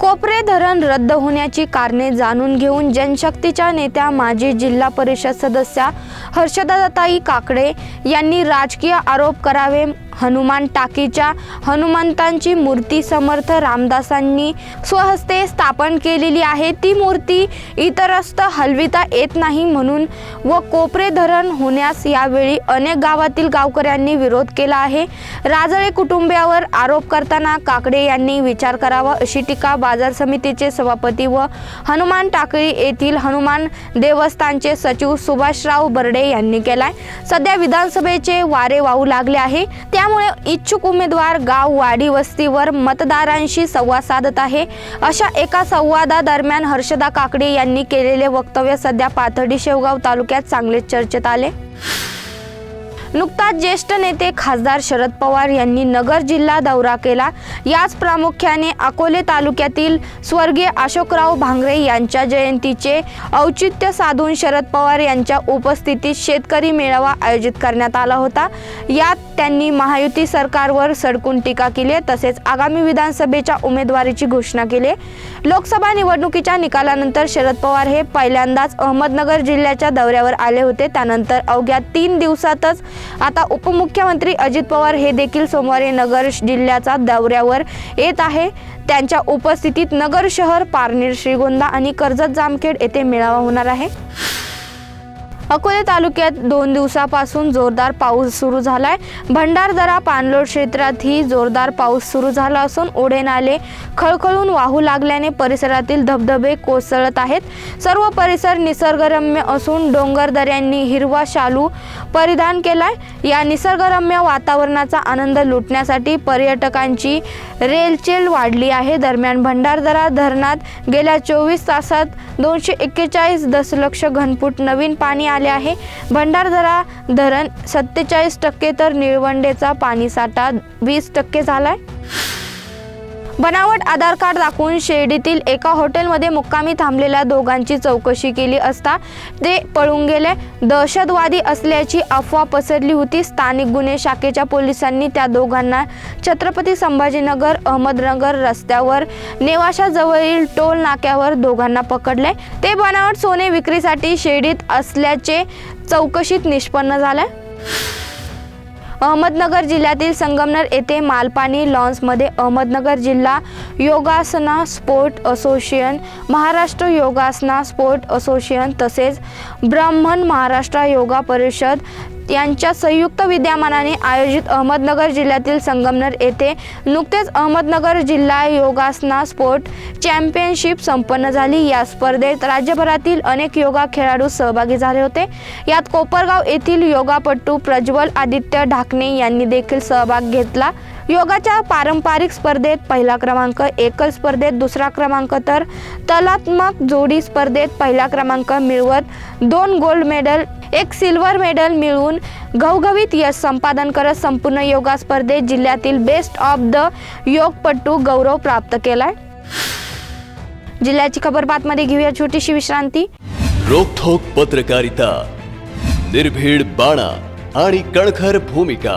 कोपरे धरण रद्द होण्याची कारणे जाणून घेऊन जनशक्तीच्या नेत्या माजी जिल्हा परिषद सदस्या हर्षदाताई काकडे यांनी राजकीय आरोप करावे हनुमान टाकीच्या हनुमंतांची मूर्ती समर्थ रामदासांनी स्वहस्ते स्थापन केलेली आहे. ती मूर्ती इतरस्त हलविता येत नाही म्हणून व कोपरे धरण होण्यास यावेळी अनेक गावातील गावकऱ्यांनी विरोध केला आहे. राजळे कुटुंबियावर आरोप करताना काकडे यांनी विचार करावा अशी टीका बाजार समितीचे सभापती व हनुमान टाकळी येथील हनुमान देवस्थानचे सचिव सुभाषराव बर्डे यांनी केलाय. सध्या विधानसभेचे वारे वाहू लागले आहे. त्या त्यामुळे इच्छुक उमेदवार गाव वाडी वस्तीवर मतदारांशी संवाद साधत आहे. अशा एका संवादादरम्यान हर्षदा काकडे यांनी केलेले वक्तव्य सध्या पाथर्डी शेवगाव तालुक्यात चांगलेच चर्चेत आले. नुकताच ज्येष्ठ नेते खासदार शरद पवार यांनी नगर जिल्हा दौरा केला. याच प्रामुख्याने अकोले तालुक्यातील स्वर्गीय अशोकराव भांगरे यांच्या जयंतीचे औचित्य साधून शरद पवार यांच्या उपस्थितीत शेतकरी मेळावा आयोजित करण्यात आला होता. यात त्यांनी महायुती सरकारवर सडकून टीका केली तसेच आगामी विधानसभेच्या उमेदवारीची घोषणा केली. लोकसभा निवडणुकीच्या निकालानंतर शरद पवार हे पहिल्यांदाच अहमदनगर जिल्ह्याच्या दौऱ्यावर आले होते. त्यानंतर अवघ्या तीन दिवसातच आता उपमुख्यमंत्री अजित पवार हे देखील सोमवारी नगर जिल्ह्याचा दौऱ्यावर येत आहे. त्यांच्या उपस्थितीत नगर शहर पारनेर श्रीगोंदा आणि कर्जत जामखेड येथे मेळावा होणार आहे. अकोले तालुक्यात दोन दिवसापासून जोरदार पाऊस सुरू झालाय. भंडारदरा पाणलोट क्षेत्रातही जोरदार पाऊस सुरू झाला असून ओढे नाले खळखळून वाहू लागल्याने परिसरातील धबधबे कोसळत आहेत. सर्व परिसर निसर्गरम्य असून डोंगर दऱ्यांनी हिरवा शालू परिधान केलाय. या निसर्गरम्य वातावरणाचा आनंद लुटण्यासाठी पर्यटकांची रेलचेल वाढली आहे. दरम्यान भंडारदरा धरणात गेल्या चोवीस तासात दोनशे एक्केचाळीस दशलक्ष घनफूट नवीन पाणी आले आहे. भंडारदरा धरण सत्तेचाळीस टक्के तर निळवंडेचा पाणीसाठा वीस टक्के झाला आहे बनावट आधार कार्ड दाखवून शिर्डीतील एका हॉटेलमध्ये मुक्कामी थांबलेल्या दोघांची चौकशी केली असता ते पळून गेले. दहशतवादी असल्याची अफवा पसरली होती. स्थानिक गुन्हे शाखेच्या पोलिसांनी त्या दोघांना छत्रपती संभाजीनगर अहमदनगर रस्त्यावर नेवाशाजवळील टोल नाक्यावर दोघांना पकडले. ते बनावट सोने विक्रीसाठी शिर्डीत असल्याचे चौकशीत निष्पन्न झाले. अहमदनगर जिल्ह्यातील संगमनर येथे मालपाणी लॉन्समध्ये अहमदनगर जिल्हा Yogasana sport association Maharashtra Yogasana sport association तसेच ब्राह्मण महाराष्ट्र योगा परिषद यांच्या संयुक्त विद्यमानाने आयोजित अहमदनगर जिल्ह्यातील संगमनेर येथे नुकतेच अहमदनगर जिल्हा योगासना स्पोर्ट चॅम्पियनशिप संपन्न झाली. या स्पर्धेत राज्यभरातील अनेक योगा खेळाडू सहभागी झाले होते. यात कोपरगाव येथील योगापटू प्रज्वल आदित्य ढाकणे यांनी देखील सहभाग घेतला. योगाच्या पारंपरिक स्पर्धेत पहिला क्रमांक एकल स्पर्धेत दुसरा क्रमांक तर तलात्मक जोडी स्पर्धेत पहिला क्रमांक मिळवत दोन गोल्ड मेडल एक सिल्वर मेडल मिळवून घवघवीत यश संपादन करत संपूर्ण योगा स्पर्धेत जिल्ह्यातील बेस्ट ऑफ द योगपटू गौरव प्राप्त केलाय. जिल्ह्याची खबर बातमध्ये घेऊया छोटीशी विश्रांती. रोखोक पत्रकारिता निर्भीड बाणा आणि कणखर भूमिका.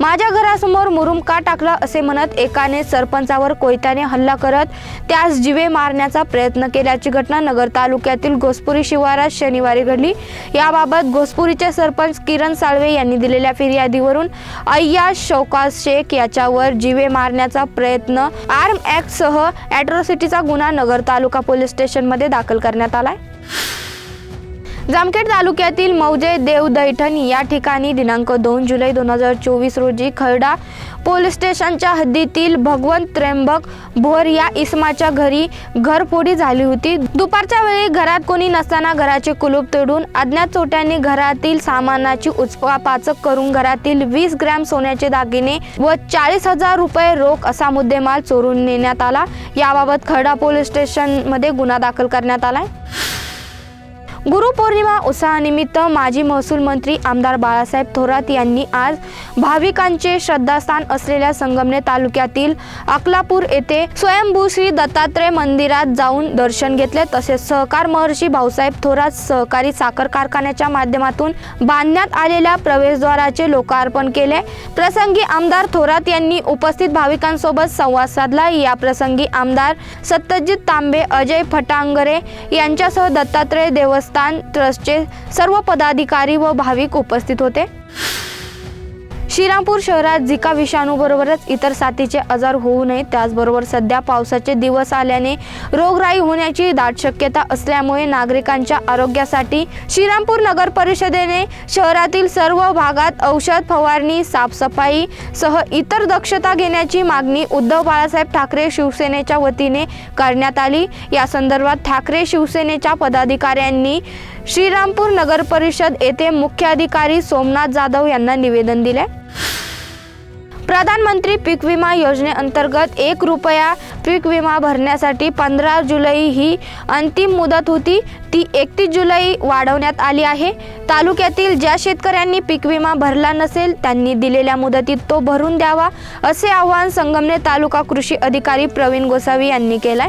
माझ्या घरासमोर मुरुम का टाकला असे म्हणत एकाने सरपंचावर कोयत्याने हल्ला करत त्यास जिवे मारण्याचा प्रयत्न केल्याची घटना नगर तालुक्यातील घोसपुरी शिवारात शनिवारी घडली. याबाबत घोसपुरीचे सरपंच किरण साळवे यांनी दिलेल्या फिर्यादीवरून अय्याज शौकास शेख याच्यावर जिवे मारण्याचा प्रयत्न आर्म ऍक्ट ॲट्रॉसिटीचा गुन्हा नगर तालुका पोलीस स्टेशनमध्ये दाखल करण्यात आलाय. जामखेड तालुक्यातील मौजे देव या ठिकाणी दिनांक दोन जुलै दोन हजार चोवीस रोजी खर्डा पोलीस स्टेशनच्या हद्दीतील भगवंत त्र्यंबक भोर या इसमाच्या घरी घरफोडी झाली होती. दुपारच्या वेळी घरात कोणी नसताना घराचे कुलूप तोडून अज्ञात चोट्यांनी घरातील सामानाची उचपापाचक करून घरातील वीस ग्रॅम सोन्याचे दागिने व चाळीस हजार रुपये रोख असा मुद्देमाल चोरून नेण्यात आला. याबाबत खर्डा पोलीस स्टेशनमध्ये गुन्हा दाखल करण्यात आलाय. गुरुपौर्णिमा उत्सवानिमित्त माजी महसूल मंत्री आमदार बाळासाहेब थोरात यांनी आज भाविकांचे श्रद्धास्थान असलेल्या संगमनेर तालुक्यातील अकलापूर येथे स्वयंभू श्री दत्तात्रय मंदिरात जाऊन दर्शन घेतले. तसेच सहकार महर्षी भाऊसाहेब थोरात सहकारी साखर कारखान्याच्या माध्यमातून बांधण्यात आलेल्या प्रवेशद्वाराचे लोकार्पण केले. प्रसंगी आमदार थोरात यांनी उपस्थित भाविकांसोबत संवाद साधला. या प्रसंगी आमदार सत्यजित तांबे अजय फटांगरे यांच्यासह दत्तात्रय देवस्थान ट्रस्टचे सर्व पदाधिकारी व भाविक उपस्थित होते. श्रीरामपूर शहरात झिका विषाणूबरोबरच इतर साथीचे आजार होऊ नये. त्याचबरोबर सध्या पावसाचे दिवस आल्याने रोगराई होण्याची दाट शक्यता असल्यामुळे नागरिकांच्या आरोग्यासाठी श्रीरामपूर नगर परिषदेने शहरातील सर्व भागात औषध फवारणी साफसफाई सह इतर दक्षता घेण्याची मागणी उद्धव बाळासाहेब ठाकरे शिवसेनेच्या वतीने करण्यात आली. या संदर्भात ठाकरे शिवसेनेच्या पदाधिकाऱ्यांनी श्रीरामपूर नगर परिषद येथे मुख्याधिकारी सोमनाथ जाधव यांना निवेदन दिले. प्रधानमंत्री पीक विमा योजनेअंतर्गत एक रुपया पीक विमा भरण्यासाठी पंधरा जुलै ही अंतिम मुदत होती. ती एकतीस जुलै वाढवण्यात आली आहे. तालुक्यातील ज्या शेतकऱ्यांनी पीक विमा भरला नसेल त्यांनी दिलेल्या मुदतीत तो भरून द्यावा असे आवाहन संगमने तालुका कृषी अधिकारी प्रवीण गोसावी यांनी केलंय.